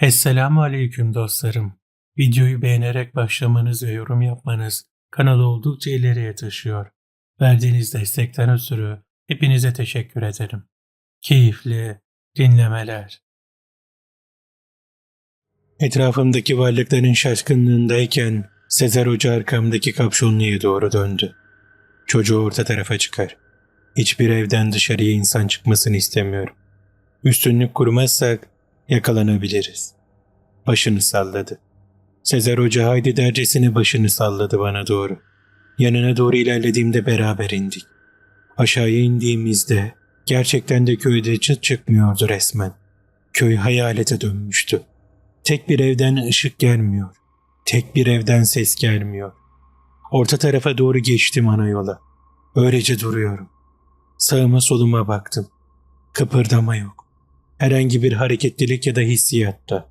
Esselamu Aleyküm dostlarım. Videoyu beğenerek başlamanız ve yorum yapmanız kanalı oldukça ileriye taşıyor. Verdiğiniz destekten ötürü hepinize teşekkür ederim. Keyifli dinlemeler. Etrafımdaki varlıkların şaşkınlığındayken Sezer Hoca arkamdaki kapşonluya doğru döndü. Çocuğu orta tarafa çıkar. Hiçbir evden dışarıya insan çıkmasını istemiyorum. Üstünlük kurmazsak yakalanabiliriz. Başını salladı. Sezer Hoca haydi dercesine başını salladı bana doğru. Yanına doğru ilerlediğimde beraber indik. Aşağıya indiğimizde gerçekten de köyde çıt çıkmıyordu resmen. Köy hayalete dönmüştü. Tek bir evden ışık gelmiyor. Tek bir evden ses gelmiyor. Orta tarafa doğru geçtim ana yola. Öylece duruyorum. Sağıma soluma baktım. Kıpırdama yok. Herhangi bir hareketlilik ya da hissiyatta.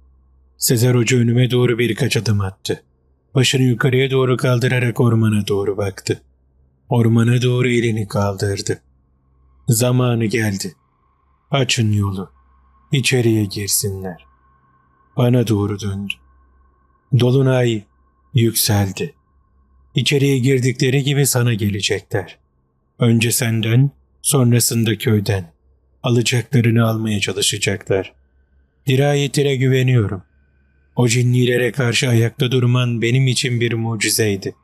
Sezer Hoca önüme doğru birkaç adım attı. Başını yukarıya doğru kaldırarak ormana doğru baktı. Ormana doğru elini kaldırdı. Zamanı geldi. Açın yolu. İçeriye girsinler. Bana doğru döndü. Dolunay yükseldi. İçeriye girdikleri gibi sana gelecekler. Önce senden, sonrasında köyden. Alacaklarını almaya çalışacaklar. Dirayetine güveniyorum. O cinnilere karşı ayakta durman benim için bir mucizeydi.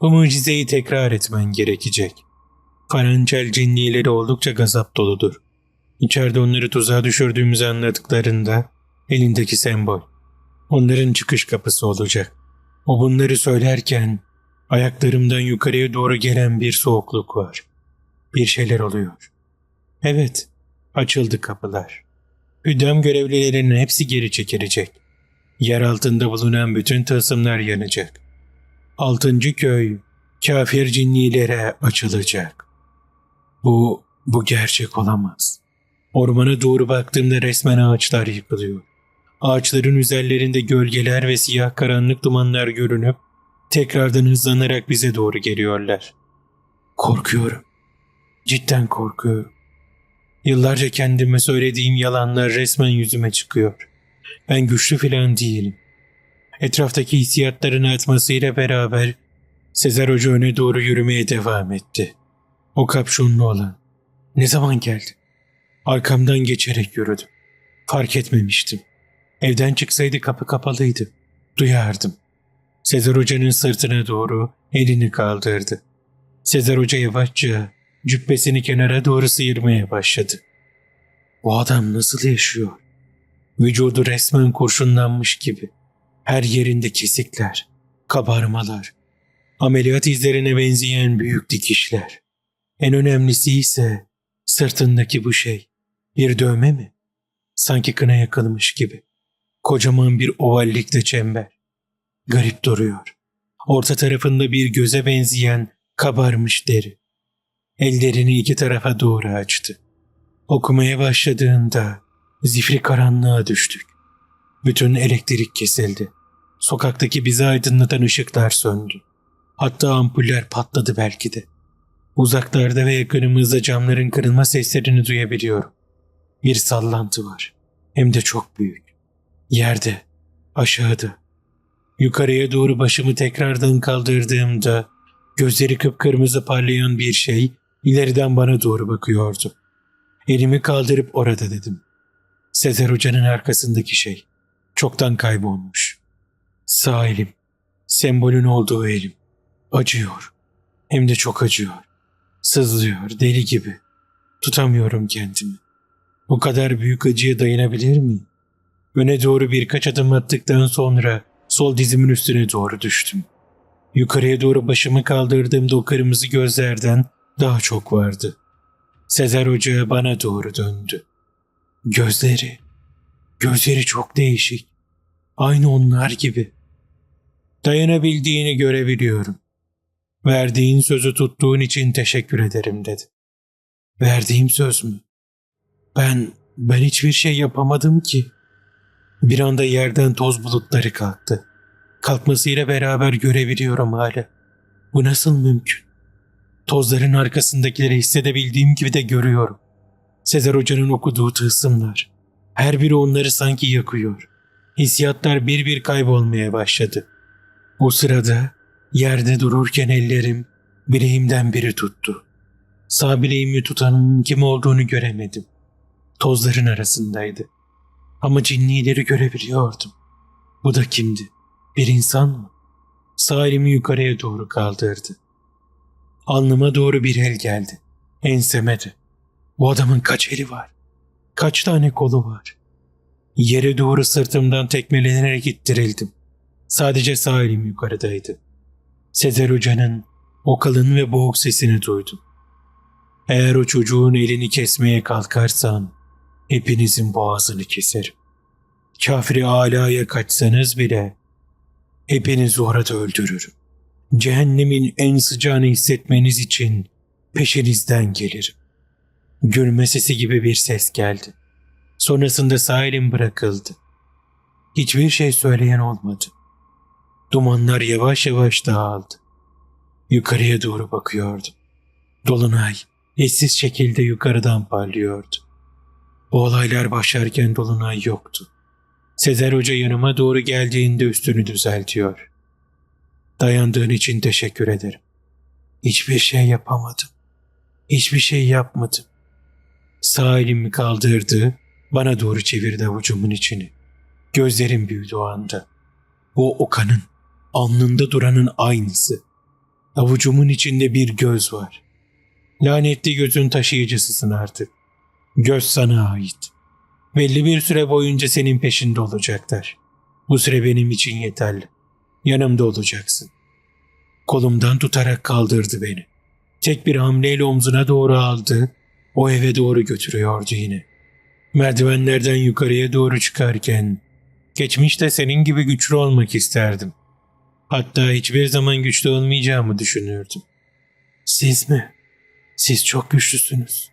Bu mucizeyi tekrar etmen gerekecek. Farançel cinnileri oldukça gazap doludur. İçeride onları tuzağa düşürdüğümüzü anladıklarında elindeki sembol. Onların çıkış kapısı olacak. O bunları söylerken ayaklarımdan yukarıya doğru gelen bir soğukluk var. Bir şeyler oluyor. Evet, açıldı kapılar. Hüdem görevlilerinin hepsi geri çekilecek. Yer altında bulunan bütün tılsımlar yanacak. Altıncı köy kafir cinnilere açılacak. Bu, bu gerçek olamaz. Ormana doğru baktığımda resmen ağaçlar yıkılıyor. Ağaçların üzerlerinde gölgeler ve siyah karanlık dumanlar görünüp tekrardan hızlanarak bize doğru geliyorlar. Korkuyorum. Cidden korkuyorum. Yıllarca kendime söylediğim yalanlar resmen yüzüme çıkıyor. Ben güçlü filan değilim. Etraftaki hissiyatların artmasıyla beraber Sezer Hoca öne doğru yürümeye devam etti. O kapşonlu olan. Ne zaman geldi? Arkamdan geçerek yürüdüm. Fark etmemiştim. Evden çıksaydı kapı kapalıydı. Duyardım. Sezer Hoca'nın sırtına doğru elini kaldırdı. Sezer Hoca yavaşça cübbesini kenara doğru sıyırmaya başladı. Bu adam nasıl yaşıyor? Vücudu resmen kurşunlanmış gibi. Her yerinde kesikler, kabarmalar, ameliyat izlerine benzeyen büyük dikişler. En önemlisi ise sırtındaki bu şey. Bir dövme mi? Sanki kına yakılmış gibi. Kocaman bir ovallikte çember. Garip duruyor. Orta tarafında bir göze benzeyen kabarmış deri. Ellerini iki tarafa doğru açtı. Okumaya başladığında zifri karanlığa düştük. Bütün elektrik kesildi. Sokaktaki bizi aydınlatan ışıklar söndü. Hatta ampuller patladı belki de. Uzaklarda ve yakınımızda camların kırılma seslerini duyabiliyorum. Bir sallantı var. Hem de çok büyük. Yerde, aşağıda. Yukarıya doğru başımı tekrardan kaldırdığımda gözleri kıpkırmızı parlayan bir şey ileriden bana doğru bakıyordu. Elimi kaldırıp orada dedim. Sezer Hoca'nın arkasındaki şey. Çoktan kaybolmuş. Sağ elim. Sembolün olduğu elim. Acıyor. Hem de çok acıyor. Sızlıyor deli gibi. Tutamıyorum kendimi. Bu kadar büyük acıya dayanabilir miyim? Öne doğru birkaç adım attıktan sonra sol dizimin üstüne doğru düştüm. Yukarıya doğru başımı kaldırdığımda o kırmızı gözlerden daha çok vardı. Sezer Hoca bana doğru döndü. Gözleri, gözleri çok değişik. Aynı onlar gibi. Dayanabildiğini görebiliyorum. Verdiğin sözü tuttuğun için teşekkür ederim dedi. Verdiğim söz mü? Ben, ben hiçbir şey yapamadım ki. Bir anda yerden toz bulutları kalktı. Kalkmasıyla beraber görebiliyorum hala. Bu nasıl mümkün? Tozların arkasındakileri hissedebildiğim gibi de görüyorum. Sezer Hoca'nın okuduğu tılsımlar. Her biri onları sanki yakıyor. Hissiyatlar bir bir kaybolmaya başladı. O sırada yerde dururken ellerim bileğimden biri tuttu. Sağ bileğimi tutanın kim olduğunu göremedim. Tozların arasındaydı. Ama cinnileri görebiliyordum. Bu da kimdi? Bir insan mı? Sağ elimi yukarıya doğru kaldırdı. Alnıma doğru bir el geldi. Enseme de. Bu adamın kaç eli var? Kaç tane kolu var? Yere doğru sırtımdan tekmelenerek ittirildim. Sadece sağ elim yukarıdaydı. Sezer Hoca'nın o kalın ve boğuk sesini duydum. Eğer o çocuğun elini kesmeye kalkarsan hepinizin boğazını keserim. Kafiri alaya kaçsanız bile hepinizi orada öldürürüm. Cehennemin en sıcağını hissetmeniz için peşinizden gelirim. Gülme sesi gibi bir ses geldi. Sonrasında sağ bırakıldı. Hiçbir şey söyleyen olmadı. Dumanlar yavaş yavaş dağıldı. Yukarıya doğru bakıyordum. Dolunay eşsiz şekilde yukarıdan parlıyordu. Bu olaylar başlarken Dolunay yoktu. Sezer Hoca yanıma doğru geldiğinde üstünü düzeltiyor. Dayandığın için teşekkür ederim. Hiçbir şey yapamadım. Hiçbir şey yapmadım. Sağ elimi kaldırdı, bana doğru çevirdi avucumun içini. Gözlerim büyüdü o anda. Bu Okan'ın, alnında duranın aynısı. Avucumun içinde bir göz var. Lanetli gözün taşıyıcısısın artık. Göz sana ait. Belli bir süre boyunca senin peşinde olacaklar. Bu süre benim için yeterli. Yanımda olacaksın. Kolumdan tutarak kaldırdı beni. Tek bir hamleyle omzuna doğru aldı, o eve doğru götürüyordu yine. Merdivenlerden yukarıya doğru çıkarken, geçmişte senin gibi güçlü olmak isterdim. Hatta hiçbir zaman güçlü olmayacağımı düşünürdüm. Siz mi? Siz çok güçlüsünüz.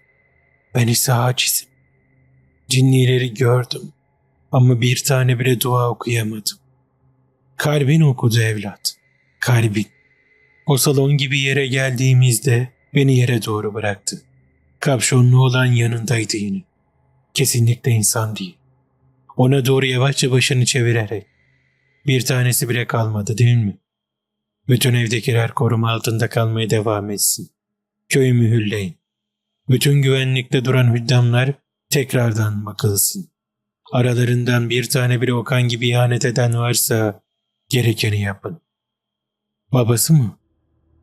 Ben ise acizim. Cinnileri gördüm ama bir tane bile dua okuyamadım. Kalbin okudu evlat. Kalbin. O salon gibi yere geldiğimizde beni yere doğru bıraktı. Kapşonlu olan yanındaydı yine. Kesinlikle insan değil. Ona doğru yavaşça başını çevirerek. Bir tanesi bile kalmadı değil mi? Bütün evdekiler koruma altında kalmaya devam etsin. Köyü mühürleyin. Bütün güvenlikte duran hüddamlar tekrardan bakılsın. Aralarından bir tane bile Okan gibi ihanet eden varsa gerekeni yapın. Babası mı?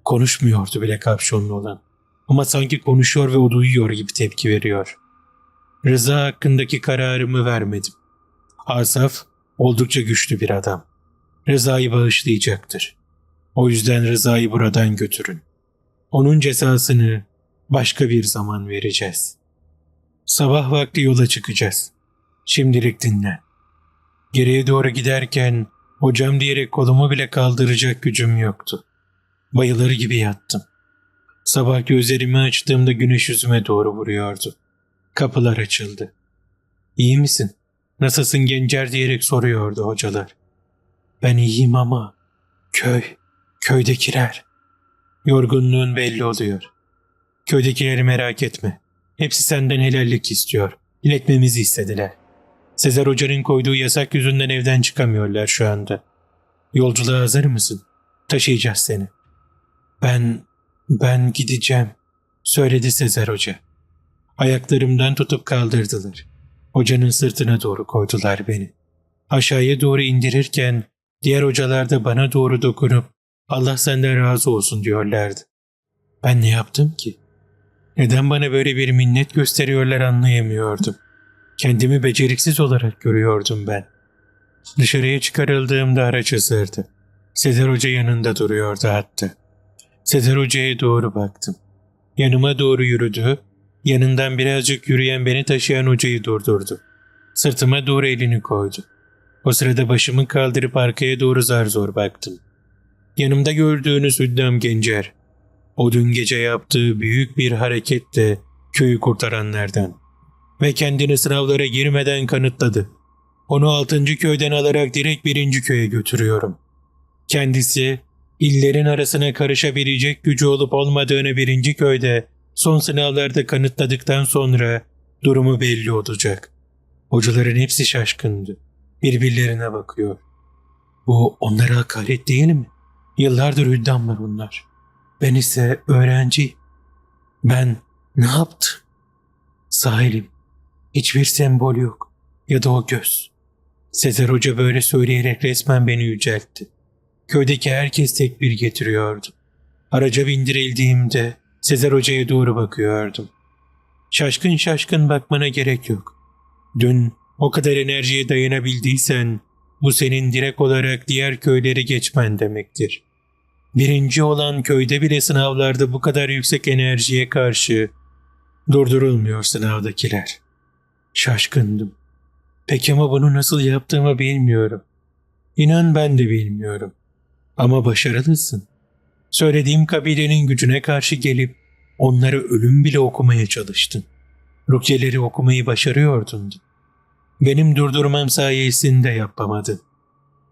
Konuşmuyordu bile kapşonlu olan. Ama sanki konuşuyor ve o duyuyor gibi tepki veriyor. Rıza hakkındaki kararımı vermedim. Asaf oldukça güçlü bir adam. Rıza'yı bağışlayacaktır. O yüzden Rıza'yı buradan götürün. Onun cezasını başka bir zaman vereceğiz. Sabah vakti yola çıkacağız. Şimdilik dinle. Geriye doğru giderken hocam diyerek kolumu bile kaldıracak gücüm yoktu. Bayılır gibi yattım. Sabah gözlerimi açtığımda güneş yüzüme doğru vuruyordu. Kapılar açıldı. İyi misin? Nasılsın gencer diyerek soruyordu hocalar. Ben iyiyim ama köy, köydekiler. Yorgunluğun belli oluyor. Köydekileri merak etme. Hepsi senden helallik istiyor. İletmemizi istediler. Sezer Hoca'nın koyduğu yasak yüzünden evden çıkamıyorlar şu anda. Yolculuğa hazır mısın? Taşıyacağız seni. Ben, ben gideceğim, söyledi Sezer Hoca. Ayaklarımdan tutup kaldırdılar. Hocanın sırtına doğru koydular beni. Aşağıya doğru indirirken diğer hocalar da bana doğru dokunup Allah senden razı olsun diyorlardı. Ben ne yaptım ki? Neden bana böyle bir minnet gösteriyorlar anlayamıyordum. Kendimi beceriksiz olarak görüyordum ben. Dışarıya çıkarıldığımda araç ısırdı. Sezer Hoca yanında duruyordu hatta. Sezer Hoca'ya doğru baktım. Yanıma doğru yürüdü, yanından birazcık yürüyen beni taşıyan hocayı durdurdu. Sırtıma doğru elini koydu. O sırada başımı kaldırıp arkaya doğru zar zor baktım. Yanımda gördüğünüz Hüddam Gencer. O dün gece yaptığı büyük bir hareketle köyü kurtaranlardan. Ve kendini sınavlara girmeden kanıtladı. Onu altıncı köyden alarak direkt birinci köye götürüyorum. Kendisi illerin arasına karışabilecek gücü olup olmadığını birinci köyde son sınavlarda kanıtladıktan sonra durumu belli olacak. Hocaların hepsi şaşkındı. birbirlerine bakıyor. Bu onlara hakaret değil mi? Yıllardır hüddamlar bunlar. Ben ise öğrenciyim. Ben ne yaptım? Sahilim. Hiçbir sembol yok. Ya da o göz. Sezer Hoca böyle söyleyerek resmen beni yüceltti. Köydeki herkes tekbir getiriyordu. Araca bindirildiğimde Sezer Hoca'ya doğru bakıyordum. Şaşkın şaşkın bakmana gerek yok. Dün o kadar enerjiye dayanabildiysen bu senin direkt olarak diğer köyleri geçmen demektir. Birinci olan köyde bile sınavlarda bu kadar yüksek enerjiye karşı durdurulmuyor sınavdakiler. Şaşkındım. Peki ama bunu nasıl yaptığımı bilmiyorum. İnan ben de bilmiyorum. Ama başarılısın. Söylediğim kabilenin gücüne karşı gelip onlara ölüm bile okumaya çalıştın. Rukyeleri okumayı başarıyordun. Benim durdurmam sayesinde yapamadın.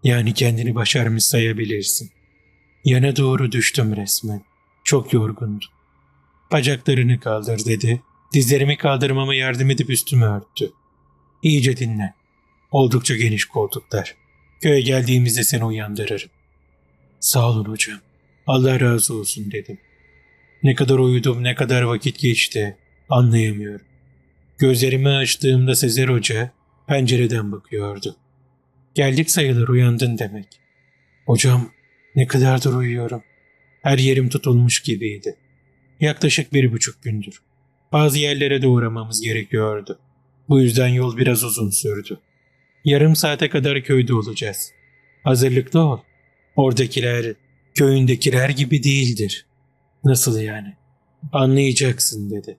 Yani kendini başarmış sayabilirsin. Yana doğru düştüm resmen. Çok yorgundum. Bacaklarını kaldır dedi. Dizlerimi kaldırmama yardım edip üstümü örttü. İyice dinle. Oldukça geniş koltuklar. Köye geldiğimizde seni uyandırırım. Sağ olun hocam. Allah razı olsun dedim. Ne kadar uyudum, ne kadar vakit geçti anlayamıyorum. Gözlerimi açtığımda Sezer Hoca pencereden bakıyordu. Geldik sayılır uyandın demek. Hocam ne kadardır uyuyorum. Her yerim tutulmuş gibiydi. Yaklaşık bir buçuk gündür. Bazı yerlere de uğramamız gerekiyordu. Bu yüzden yol biraz uzun sürdü. Yarım saate kadar köyde olacağız. Hazırlıklı ol. Oradakiler köyündekiler gibi değildir. Nasıl yani? Anlayacaksın dedi.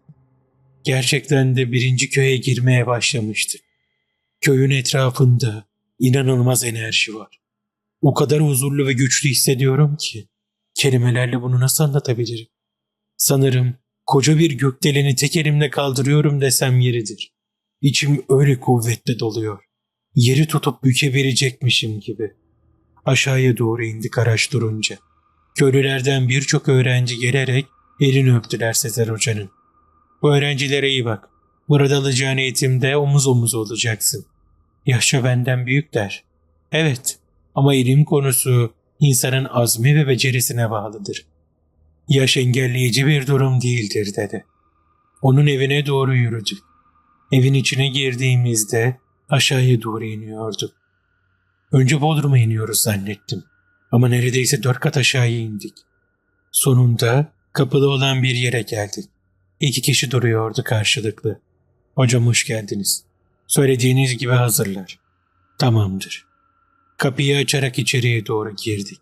Gerçekten de birinci köye girmeye başlamıştık. Köyün etrafında inanılmaz enerji var. O kadar huzurlu ve güçlü hissediyorum ki kelimelerle bunu nasıl anlatabilirim? Sanırım koca bir gökdeleni tek elimle kaldırıyorum desem yeridir. İçim öyle kuvvetle doluyor. Yeri tutup bükebilecekmişim gibi. Aşağıya doğru indik araç durunca. Köylülerden birçok öğrenci gelerek elini öptüler Sezer Hoca'nın. Bu öğrencilere iyi bak. Burada alacağın eğitimde omuz omuz olacaksın. Yaşça benden büyükler. Evet ama ilim konusu insanın azmi ve becerisine bağlıdır. Yaş engelleyici bir durum değildir dedi. Onun evine doğru yürüdük. Evin içine girdiğimizde aşağıya doğru iniyorduk. Önce Bodrum'a iniyoruz zannettim. Ama neredeyse dört kat aşağıya indik. Sonunda kapılı olan bir yere geldik. İki kişi duruyordu karşılıklı. Hocam hoş geldiniz. Söylediğiniz gibi hazırlar. Tamamdır. Kapıyı açarak içeriye doğru girdik.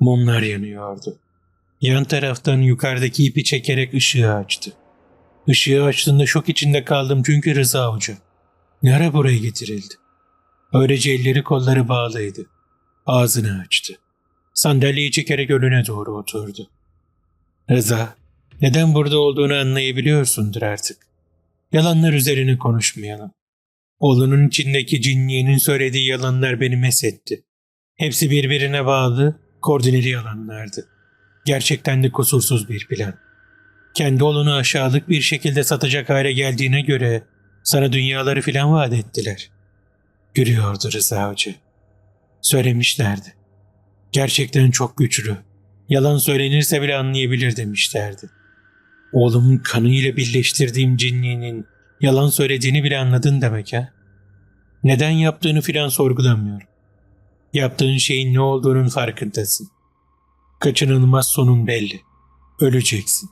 Mumlar yanıyordu. Yan taraftan yukarıdaki ipi çekerek ışığı açtı. Işığı açtığında şok içinde kaldım çünkü Rıza Hoca. Ne ara buraya getirildi? Öylece elleri kolları bağlıydı. Ağzını açtı. Sandalyeyi çekerek önüne doğru oturdu. Rıza, neden burada olduğunu anlayabiliyorsundur artık. Yalanlar üzerine konuşmayalım. Oğlunun içindeki cinliğinin söylediği yalanlar beni mesetti. Hepsi birbirine bağlı, koordineli yalanlardı. Gerçekten de kusursuz bir plan. Kendi oğlunu aşağılık bir şekilde satacak hale geldiğine göre sana dünyaları filan vaat ettiler. Gülüyordu Rıza Hoca. Söylemişlerdi. Gerçekten çok güçlü. Yalan söylenirse bile anlayabilir demişlerdi. Oğlumun kanıyla birleştirdiğim cinliğinin yalan söylediğini bile anladın demek ha? Neden yaptığını filan sorgulamıyorum. Yaptığın şeyin ne olduğunun farkındasın. Kaçınılmaz sonun belli. Öleceksin.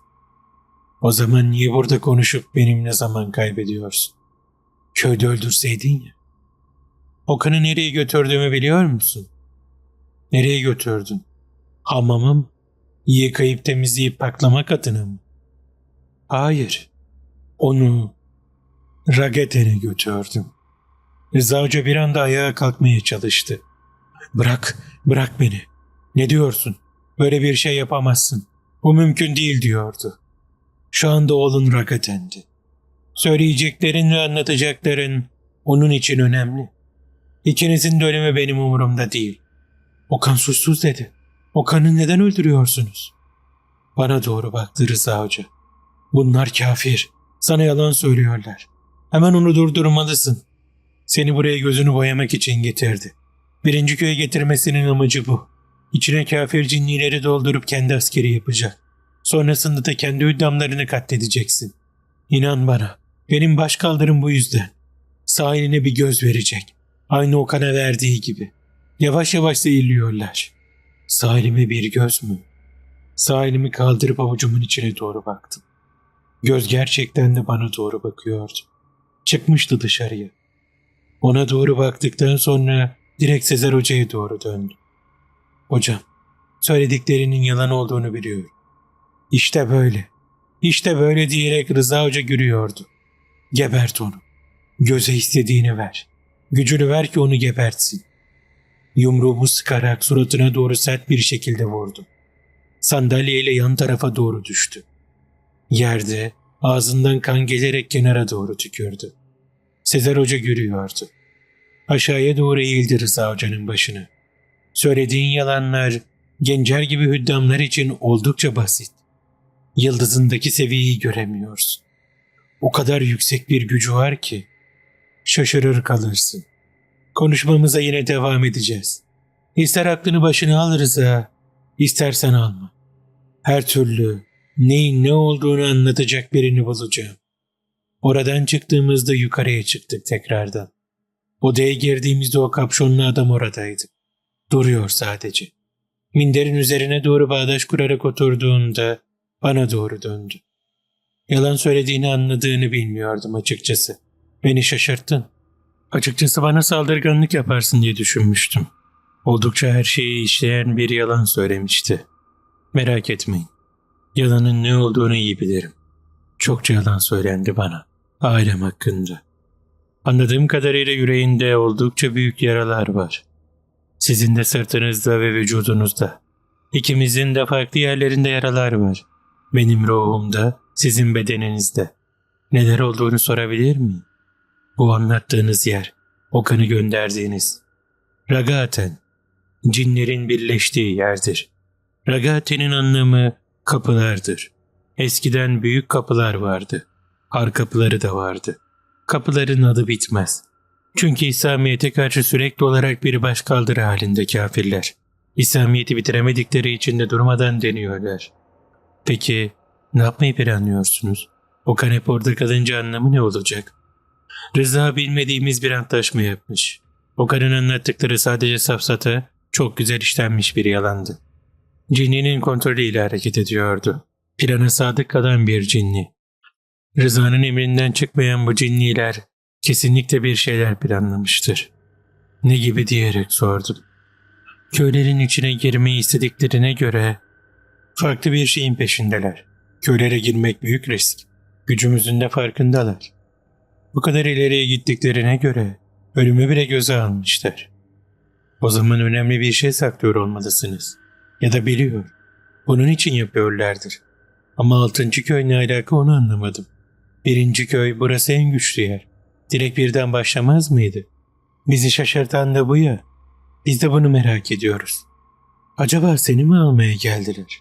O zaman niye burada konuşup benimle zaman kaybediyorsun? Köyde öldürseydin ya. Okan'ı nereye götürdüğümü biliyor musun? Nereye götürdün? Hamama mı? Yıkayıp temizleyip paklama katına mı? Hayır. Onu Rageten'e götürdüm. Rıza Hoca bir anda ayağa kalkmaya çalıştı. Bırak, bırak beni. Ne diyorsun? Böyle bir şey yapamazsın. Bu mümkün değil diyordu. Şu anda oğlun Ragaten'di. Söyleyeceklerin ve anlatacakların onun için önemli. İkinizin de ölümü benim umurumda değil. Okan suçsuz dedi. Okan'ı neden öldürüyorsunuz? Bana doğru baktı Rıza Hoca. Bunlar kafir. Sana yalan söylüyorlar. Hemen onu durdurmalısın. Seni buraya gözünü boyamak için getirdi. Birinci köye getirmesinin amacı bu. İçine kafir cinnileri doldurup kendi askeri yapacak. Sonrasında da kendi hüddamlarını katledeceksin. İnan bana, benim baş kaldırım bu yüzden. Sağ eline bir göz verecek. Aynı Okan'a verdiği gibi. Yavaş yavaş zehirliyorlar. Sağ elime bir göz mü? Sağ elimi kaldırıp avucumun içine doğru baktım. Göz gerçekten de bana doğru bakıyordu. Çıkmıştı dışarıya. Ona doğru baktıktan sonra direkt Sezer Hoca'ya doğru döndü. Hocam, söylediklerinin yalan olduğunu biliyorum. İşte böyle. İşte böyle diyerek Rıza Hoca gülüyordu. Gebert onu. Göze istediğini ver. Gücünü ver ki onu gebertsin. Yumruğumu sıkarak suratına doğru sert bir şekilde vurdu. Sandalyeyle yan tarafa doğru düştü. Yerde ağzından kan gelerek kenara doğru tükürdü. Sezer Hoca gülüyordu. Aşağıya doğru eğildi Rıza Hoca'nın başını. Söylediğin yalanlar gencer gibi hüddamlar için oldukça basit. Yıldızındaki seviyeyi göremiyorsun. O kadar yüksek bir gücü var ki şaşırır kalırsın. Konuşmamıza yine devam edeceğiz. İster aklını başına al Rıza, istersen alma. Her türlü neyin ne olduğunu anlatacak birini bulacağım. Oradan çıktığımızda yukarıya çıktık tekrardan. Odaya girdiğimizde o kapşonlu adam oradaydı. Duruyor sadece. Minderin üzerine doğru bağdaş kurarak oturduğunda bana doğru döndü. Yalan söylediğini anladığını bilmiyordum açıkçası. Beni şaşırttın. Açıkçası bana saldırganlık yaparsın diye düşünmüştüm. Oldukça her şeyi işleyen bir yalan söylemişti. Merak etmeyin. Yalanın ne olduğunu iyi bilirim. Çokça yalan söylendi bana. Ailem hakkında. Anladığım kadarıyla yüreğinde oldukça büyük yaralar var. Sizin de sırtınızda ve vücudunuzda. İkimizin de farklı yerlerinde yaralar var. Benim ruhumda, sizin bedeninizde. Neler olduğunu sorabilir miyim? Bu anlattığınız yer, o kanı gönderdiğiniz. Ragaten, cinlerin birleştiği yerdir. Ragaten'in anlamı kapılardır. Eskiden büyük kapılar vardı. Har kapıları da vardı. Kapıların adı bitmez. Çünkü İslamiyet'e karşı sürekli olarak bir başkaldırı halinde kafirler. İslamiyet'i bitiremedikleri için de durmadan deniyorlar. Peki ne yapmayı planlıyorsunuz? O kanep orada kalınca anlamı ne olacak? Rıza bilmediğimiz bir antlaşma yapmış. Okan'ın anlattıkları sadece safsata, çok güzel işlenmiş bir yalandı. Cinni'nin kontrolüyle hareket ediyordu. Plana sadık kalan bir cinni. Rıza'nın emrinden çıkmayan bu cinniler kesinlikle bir şeyler planlamıştır. Ne gibi diyerek sordum. Köylerin içine girmeyi istediklerine göre farklı bir şeyin peşindeler. Köylere girmek büyük risk. Gücümüzün de farkındalar. Bu kadar ileriye gittiklerine göre ölümü bile göze almışlar. O zaman önemli bir şey saklıyor olmalısınız. Ya da biliyor. Bunun için yapıyorlardır. Ama altıncı köy ne alaka onu anlamadım. Birinci köy burası en güçlü yer. Direkt birden başlamaz mıydı? Bizi şaşırtan da bu ya. Biz de bunu merak ediyoruz. Acaba seni mi almaya geldiler?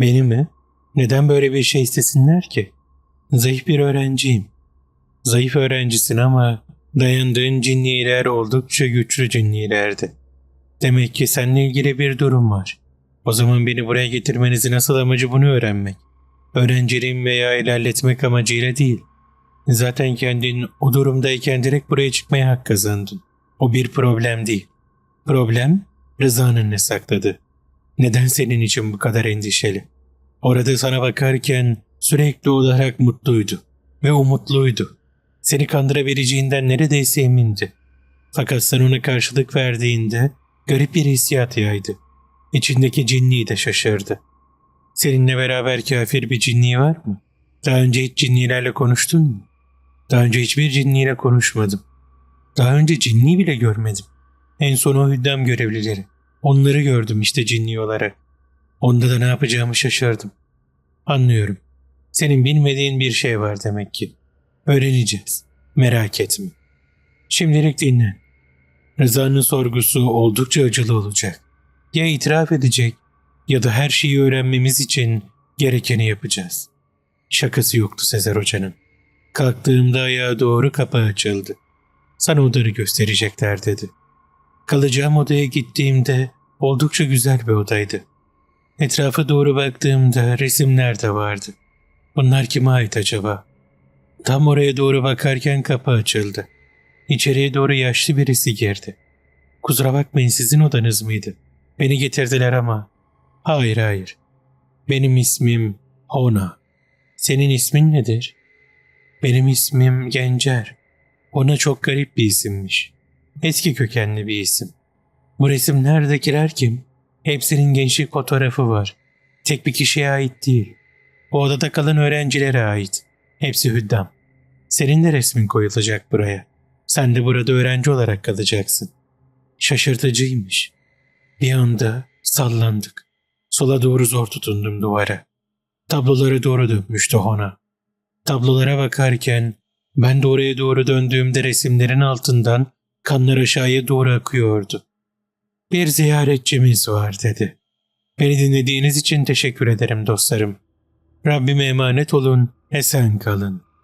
Beni mi? Neden böyle bir şey istesinler ki? Zayıf bir öğrenciyim. Zayıf öğrencisin ama dayandığın cinniler oldukça güçlü cinnilerdi. Demek ki seninle ilgili bir durum var. O zaman beni buraya getirmenizin asıl amacı bunu öğrenmek. Öğrenciliğim veya ilerletmek amacıyla değil. Zaten kendin o durumdayken direkt buraya çıkmaya hak kazandın. O bir problem değil. Problem Rıza'nın ne sakladı. Neden senin için bu kadar endişeli? Orada sana bakarken sürekli olarak mutluydu ve umutluydu. Seni kandırabileceğinden neredeyse emindi. Fakat sen ona karşılık verdiğinde garip bir hissiyat yaydı. İçindeki cinliği de şaşırdı. Seninle beraber kafir bir cinni var mı? Daha önce hiç cinnilerle konuştun mu? Daha önce hiçbir cinniyle konuşmadım. Daha önce cinni bile görmedim. En son o hüddam görevlileri. Onları gördüm işte cinni olarak. Onda da ne yapacağımı şaşırdım. Anlıyorum. Senin bilmediğin bir şey var demek ki. Öğreneceğiz. Merak etme. Şimdilik dinle. Rıza'nın sorgusu oldukça acılı olacak. Ya itiraf edecek ya da her şeyi öğrenmemiz için gerekeni yapacağız. Şakası yoktu Sezer Hoca'nın. Kalktığımda ayağa doğru kapı açıldı. Sana odanı gösterecekler dedi. Kalacağım odaya gittiğimde oldukça güzel bir odaydı. Etrafa doğru baktığımda resimler de vardı. Bunlar kime ait acaba? Tam oraya doğru bakarken kapı açıldı. İçeriye doğru yaşlı birisi girdi. Kusura bakmayın sizin odanız mıydı? Beni getirdiler ama. Hayır hayır. Benim ismim Hona. Senin ismin nedir? Benim ismim Gencer. Ona çok garip bir isimmiş. Eski kökenli bir isim. Bu resimlerdekiler kim? Hepsinin gençlik fotoğrafı var. Tek bir kişiye ait değil. O odada kalan öğrencilere ait. Hepsi hüddam. Senin de resmin koyulacak buraya. Sen de burada öğrenci olarak kalacaksın. Şaşırtıcıymış. Bir anda sallandık. Sola doğru zor tutundum duvara. Tablolara doğru dönmüştü Hona. Tablolara bakarken ben de oraya doğru döndüğümde resimlerin altından kanlar aşağıya doğru akıyordu. Bir ziyaretçimiz var dedi. Beni dinlediğiniz için teşekkür ederim dostlarım. Rabbime emanet olun, esen kalın.